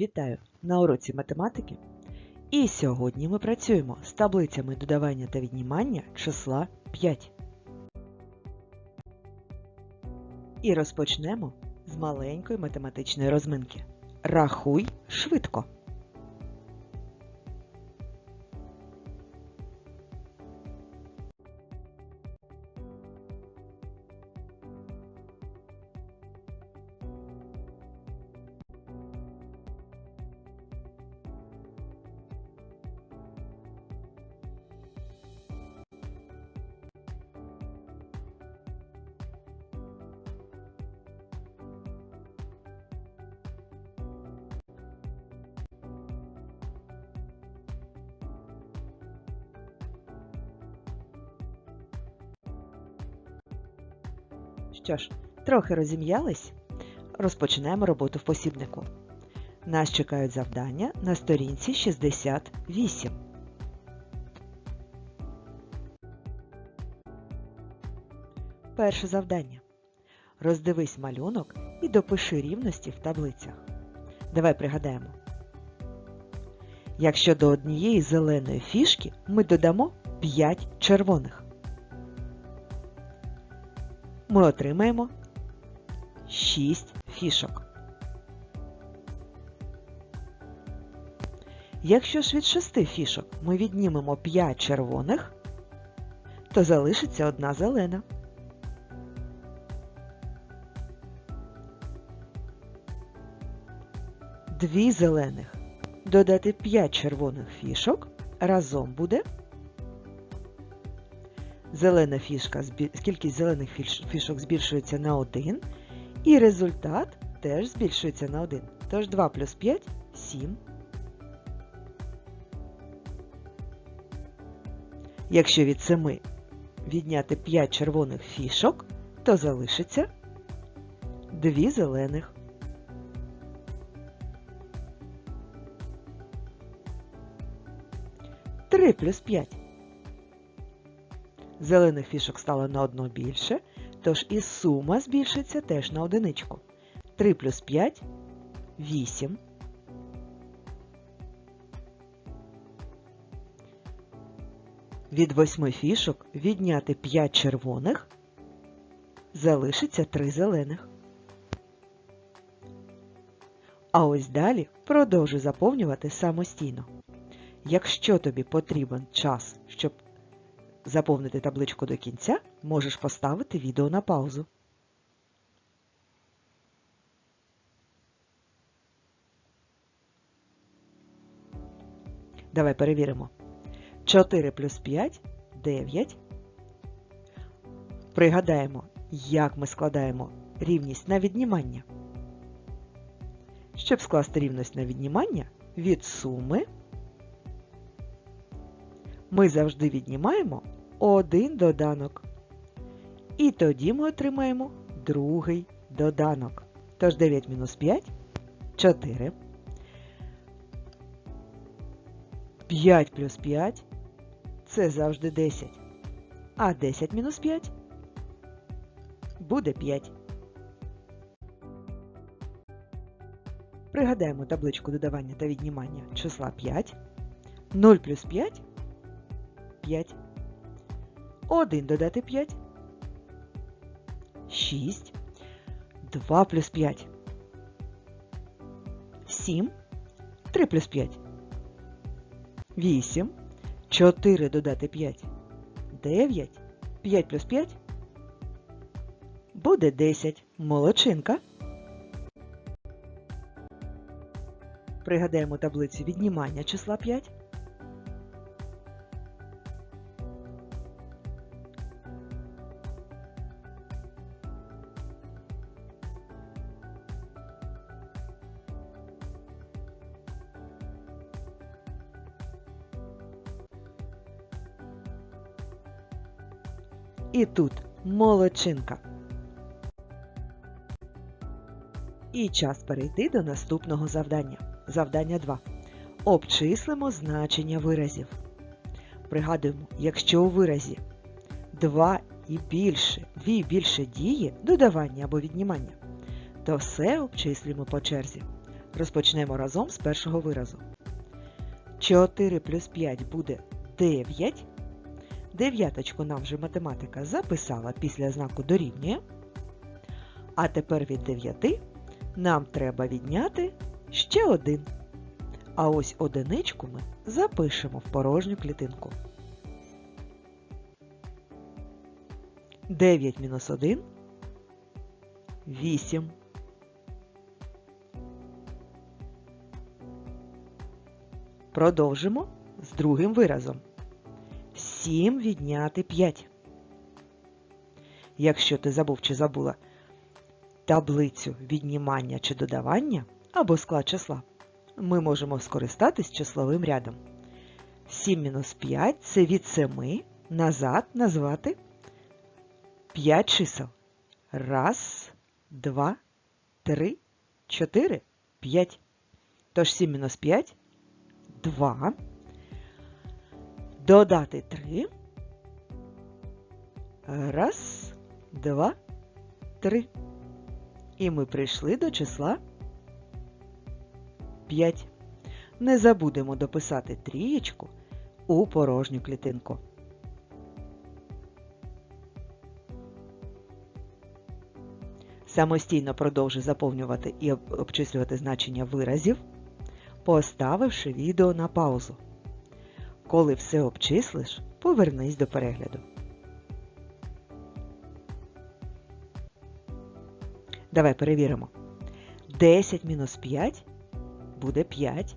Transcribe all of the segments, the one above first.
Вітаю на уроці математики. І сьогодні ми працюємо з таблицями додавання та віднімання числа 5. І розпочнемо з маленької математичної розминки. Рахуй швидко. Що ж, трохи розім'ялись? Розпочинаємо роботу в посібнику. Нас чекають завдання на сторінці 68. Перше завдання. Роздивись малюнок і допиши рівності в таблицях. Давай пригадаємо. Якщо до однієї зеленої фішки ми додамо 5 червоних, ми отримаємо 6 фішок. Якщо ж від 6 фішок ми віднімемо 5 червоних, то залишиться одна зелена. Дві зелених додати 5 червоних фішок разом буде зелена фішка, кількість зелених фішок збільшується на 1, і результат теж збільшується на 1. Тож 2 плюс 5 – 7. Якщо від 7 відняти 5 червоних фішок, то залишиться 2 зелених. Три плюс 5. Зелених фішок стало на одну більше, тож і сума збільшиться теж на одиничку. 3 плюс 5 – 8. Від 8 фішок відняти 5 червоних, залишиться 3 зелених. А ось далі продовжуй заповнювати самостійно. Якщо тобі потрібен час, заповнити табличку до кінця, можеш поставити відео на паузу. Давай перевіримо. 4 плюс 5 – 9. Пригадаємо, як ми складаємо рівність на віднімання. Щоб скласти рівність на віднімання, від суми ми завжди віднімаємо один доданок. І тоді ми отримаємо другий доданок. Тож 9 мінус 5 – 4. 5 плюс 5 – це завжди 10. А 10 мінус 5 буде 5. Пригадаємо табличку додавання та віднімання числа 5. 0 плюс 5 – 5. 1 додати 5 – 6. 2 плюс 5 – 7. 3 плюс 5 – 8. 4 додати 5 – 9. 5 плюс 5 – буде 10. Молодчинка. Пригадаємо таблицю віднімання числа 5. Тут молодчинка. І час перейти до наступного завдання. Завдання 2. Обчислимо значення виразів. Пригадуємо, якщо у виразі 2 і більше, 2 і більше дії додавання або віднімання, то все обчислюємо по черзі. Розпочнемо разом з першого виразу. 4 плюс 5 буде 9. Дев'яточку нам вже математика записала після знаку дорівнює. А тепер від 9 нам треба відняти ще один. А ось одиничку ми запишемо в порожню клітинку. 9 мінус 1 – 8. Продовжимо з другим виразом. 7 відняти 5. Якщо ти забув чи забула таблицю віднімання чи додавання або склад числа, ми можемо скористатись числовим рядом. 7 мінус 5 це від 7 назад назвати 5 чисел. Раз, два, три, чотири, п'ять. Тож 7 мінус 5 – 2. Додати 3. Раз, два, три. І ми прийшли до числа 5. Не забудемо дописати трієчку у порожню клітинку. Самостійно продовжуй заповнювати і обчислювати значення виразів, поставивши відео на паузу. Коли все обчислиш, повернись до перегляду. Давай перевіримо. 10 мінус 5 буде 5.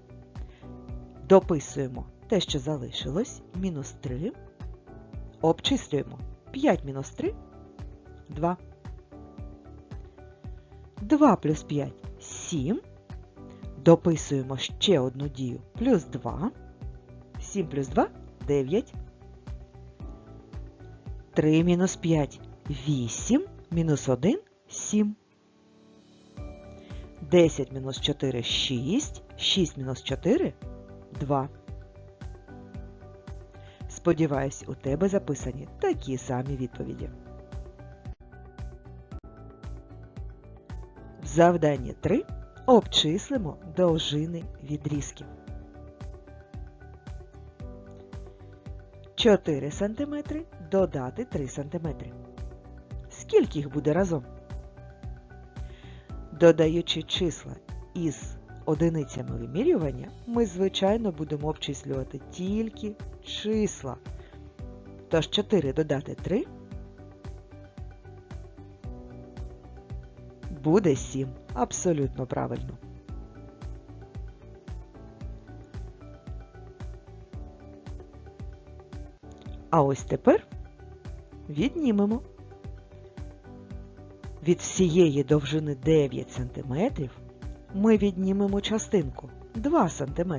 Дописуємо те, що залишилось, мінус 3. Обчислюємо 5 мінус 3 – 2. 2 плюс 5 – 7. Дописуємо ще одну дію плюс 2. 7 плюс 2 – 9. 3 мінус 5 – 8. Мінус 1 – 7. 10 мінус 4 – 6. 6 мінус 4 – 2. Сподіваюсь, у тебе записані такі самі відповіді. В завданні 3 обчислимо довжини відрізків. 4 см додати 3 см. Скільки їх буде разом? Додаючи числа із одиницями вимірювання, ми, звичайно, будемо обчислювати тільки числа. Тож 4 додати 3 буде 7. Абсолютно правильно. А ось тепер віднімемо. Від всієї довжини 9 см ми віднімемо частинку 2 см.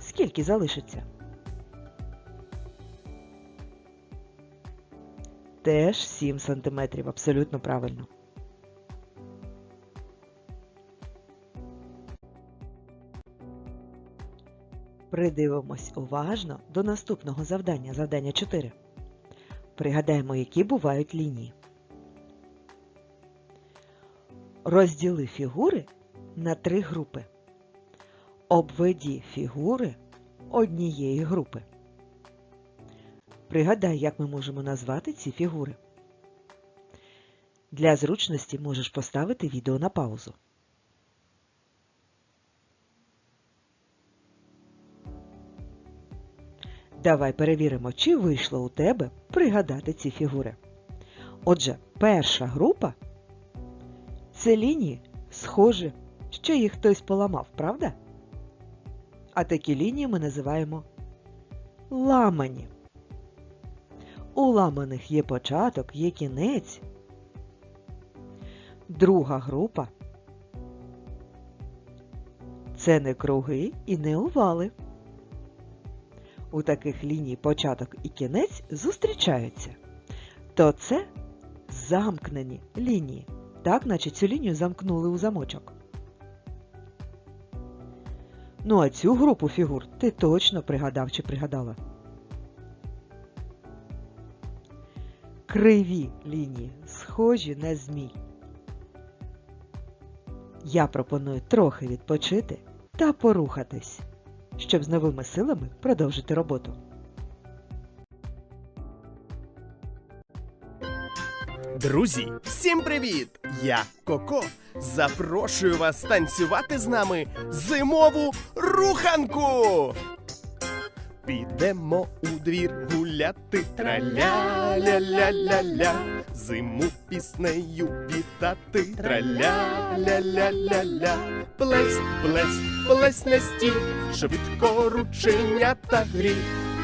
Скільки залишиться? Теж 7 см. Абсолютно правильно. Придивимось уважно до наступного завдання, завдання 4. Пригадаємо, які бувають лінії. Розділи фігури на три групи. Обведі фігури однієї групи. Пригадай, як ми можемо назвати ці фігури. Для зручності можеш поставити відео на паузу. Давай перевіримо, чи вийшло у тебе пригадати ці фігури. Отже, перша група це лінії схожі, що їх хтось поламав, правда? А такі лінії ми називаємо ламані. У ламаних є початок, є кінець. Друга група це не круги і не овали. У таких ліній початок і кінець зустрічаються, то це замкнені лінії. Так, наче цю лінію замкнули у замочок. Ну, а цю групу фігур ти точно пригадав чи пригадала. Криві лінії, схожі на змій. Я пропоную трохи відпочити та порухатись, щоб з новими силами продовжити роботу. Друзі, всім привіт! Я Коко. Запрошую вас танцювати з нами зимову руханку. Підемо у двір гуляти траля-ля-ля-ля-ля. Зиму піснею вітати. Траля-ля-ля-ля-ля Плесь, плесь, плесь не стій, швидко рученята грі.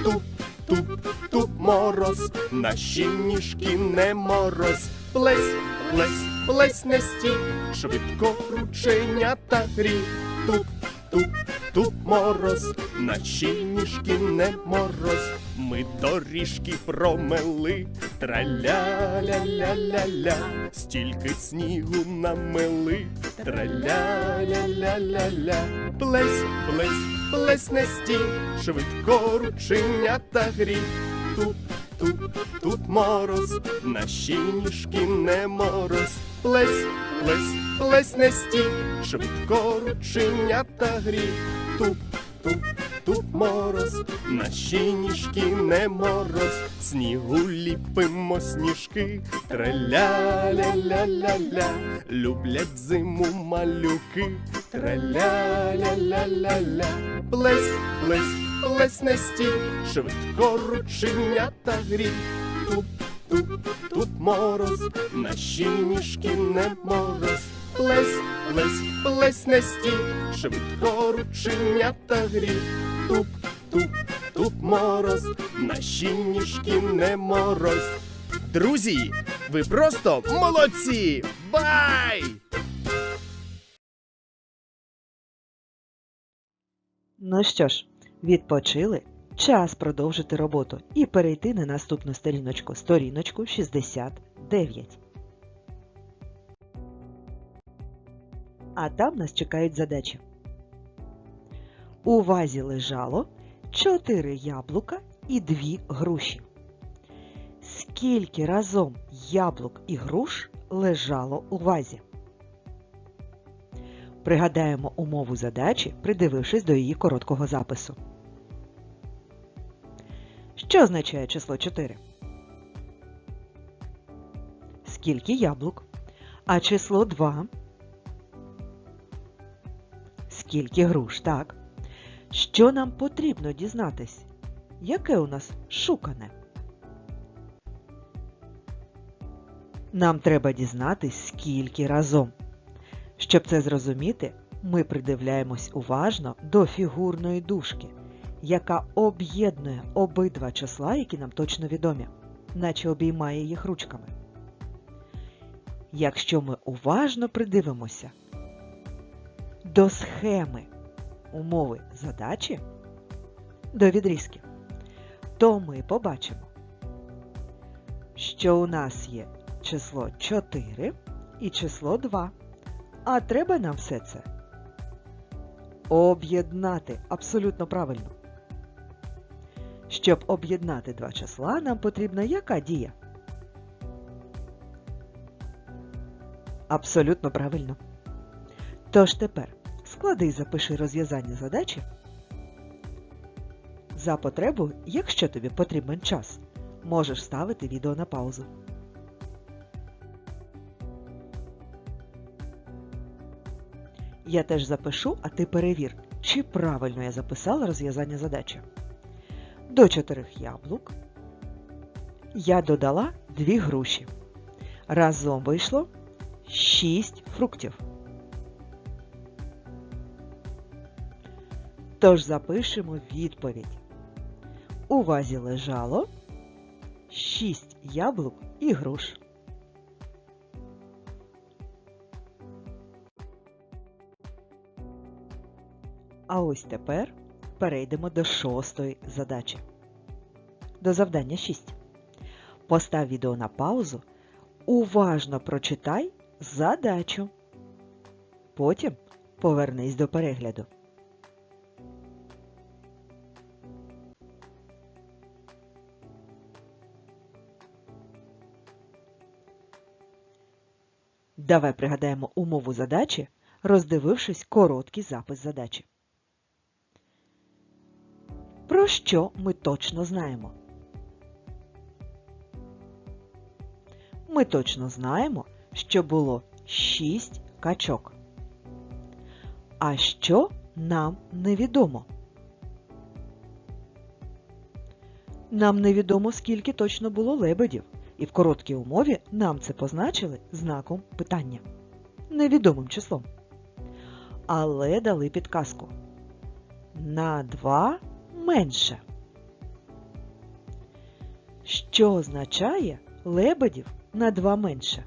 Туп, туп, туп мороз, наші ніжки не мороз. Плесь, плесь, плесь не стій, швидко рученята грі. Туп, туп, туп мороз, наші ніжки не мороз, ми доріжки промели, траля-ля-ля-ля-ля, стільки снігу намели, траля-ля-ля-ля-ля, плесь, плесь, плесь не стій, швидко рученята грі, туп, туп, туп мороз, наші ніжки не мороз, плесь, плесь, плесь не стій, швидко рученята грі, туп, туп, туп мороз, наші ніжки не мороз, снігу ліпимо сніжки, траля-ля-ля-ля-ля, люблять зиму малюки, траля-ля-ля-ля-ля, плесь, плесь, плесь не стій, швидко рученята грі, туп, туп, туп мороз, наші ніжки не мороз, плесь, плесь, плесь не стій, швидко рученята грі, туп, туп, туп мороз, наші ніжки не мороз. Друзі, ви просто молодці! Бай! Ну що ж, відпочили? Час продовжити роботу і перейти на наступну сторіночку, сторіночку 69. А там нас чекають задачі. У вазі лежало 4 яблука і 2 груші. Скільки разом яблук і груш лежало у вазі? Пригадаємо умову задачі, придивившись до її короткого запису. Що означає число 4? Скільки яблук? А число 2? Скільки груш, так? Що нам потрібно дізнатись? Яке у нас шукане? Нам треба дізнатись, скільки разом. Щоб це зрозуміти, ми придивляємось уважно до фігурної дужки, яка об'єднує обидва числа, які нам точно відомі, наче обіймає їх ручками. Якщо ми уважно придивимося до схеми умови задачі, до відрізків, то ми побачимо, що у нас є число 4 і число 2. А треба нам все це об'єднати абсолютно правильно. Щоб об'єднати два числа, нам потрібна яка дія? Абсолютно правильно. Тож тепер склади і запиши розв'язання задачі. За потребою, якщо тобі потрібен час, можеш ставити відео на паузу. Я теж запишу, а ти перевір, чи правильно я записала розв'язання задачі. До 4 яблук я додала 2 груші. Разом вийшло 6 фруктів. Тож запишемо відповідь. У вазі лежало 6 яблук і груш. А ось тепер перейдемо до шостої задачі. До завдання 6. Постав відео на паузу. Уважно прочитай задачу. Потім повернись до перегляду. Давай пригадаємо умову задачі, роздивившись короткий запис задачі. Про що ми точно знаємо? Ми точно знаємо, що було 6 качок. А що нам невідомо? Нам невідомо, скільки точно було лебедів, і в короткій умові нам це позначили знаком питання невідомим числом. Але дали підказку на 2 менше. Що означає лебедів на 2 менше?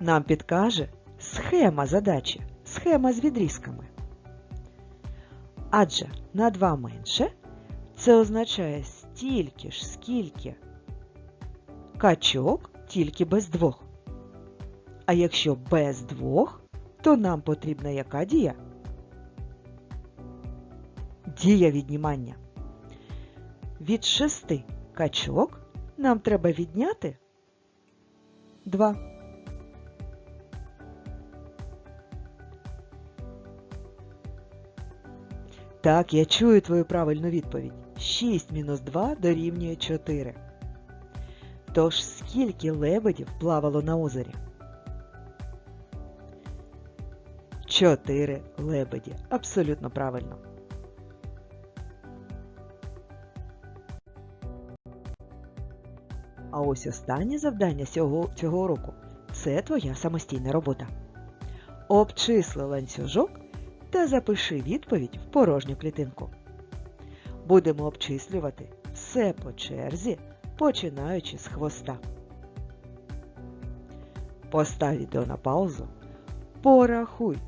Нам підкаже схема задачі, схема з відрізками. Адже на 2 менше це означає стільки ж, скільки качок, тільки без двох. А якщо без двох, то нам потрібна яка дія? Дія віднімання. Від шести качок нам треба відняти 2. Так, я чую твою правильну відповідь. 6 мінус 2 дорівнює 4. Тож скільки лебедів плавало на озері? 4 лебеді. Абсолютно правильно. А ось останнє завдання цього, цього уроку – це твоя самостійна робота. Обчисли ланцюжок та запиши відповідь в порожню клітинку. Будемо обчислювати все по черзі, починаючи з хвоста. Постав відео на паузу. Порахуй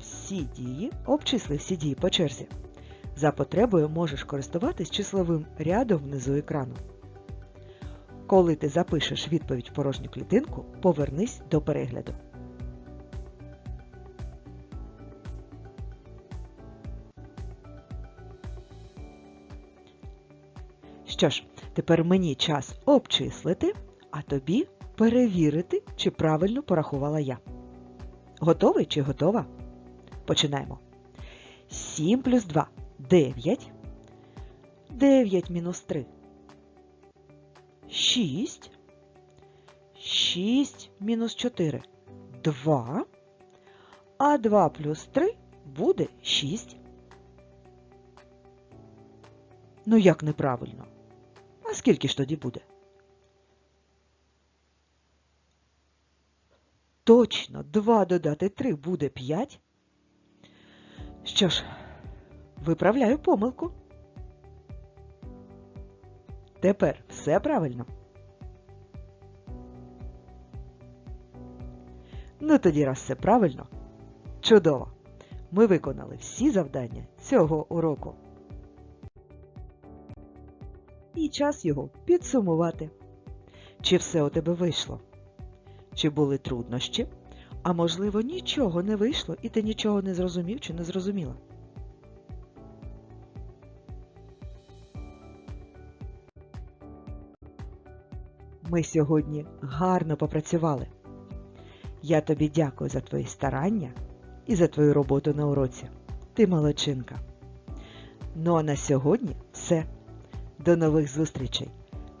всі дії, обчисли всі дії по черзі. За потребою можеш користуватись числовим рядом внизу екрану. Коли ти запишеш відповідь в порожню клітинку, повернись до перегляду. Що ж, тепер мені час обчислити, а тобі перевірити, чи правильно порахувала я. Готовий чи готова? Починаємо. 7 плюс 2 9. 9 мінус 3 6. 6 мінус 4 2. А 2 плюс 3 буде 6. Ну як неправильно? А скільки ж тоді буде? Точно, 2 додати 3 буде 5. Що ж, виправляю помилку. Тепер все правильно. Ну тоді, раз все правильно, чудово! Ми виконали всі завдання цього уроку. І час його підсумувати. Чи все у тебе вийшло? Чи були труднощі? А можливо, нічого не вийшло і ти нічого не зрозумів чи не зрозуміла? Ми сьогодні гарно попрацювали. Я тобі дякую за твої старання і за твою роботу на уроці. Ти молодчинка. Ну а на сьогодні все. До нових зустрічей.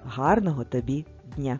Гарного тобі дня!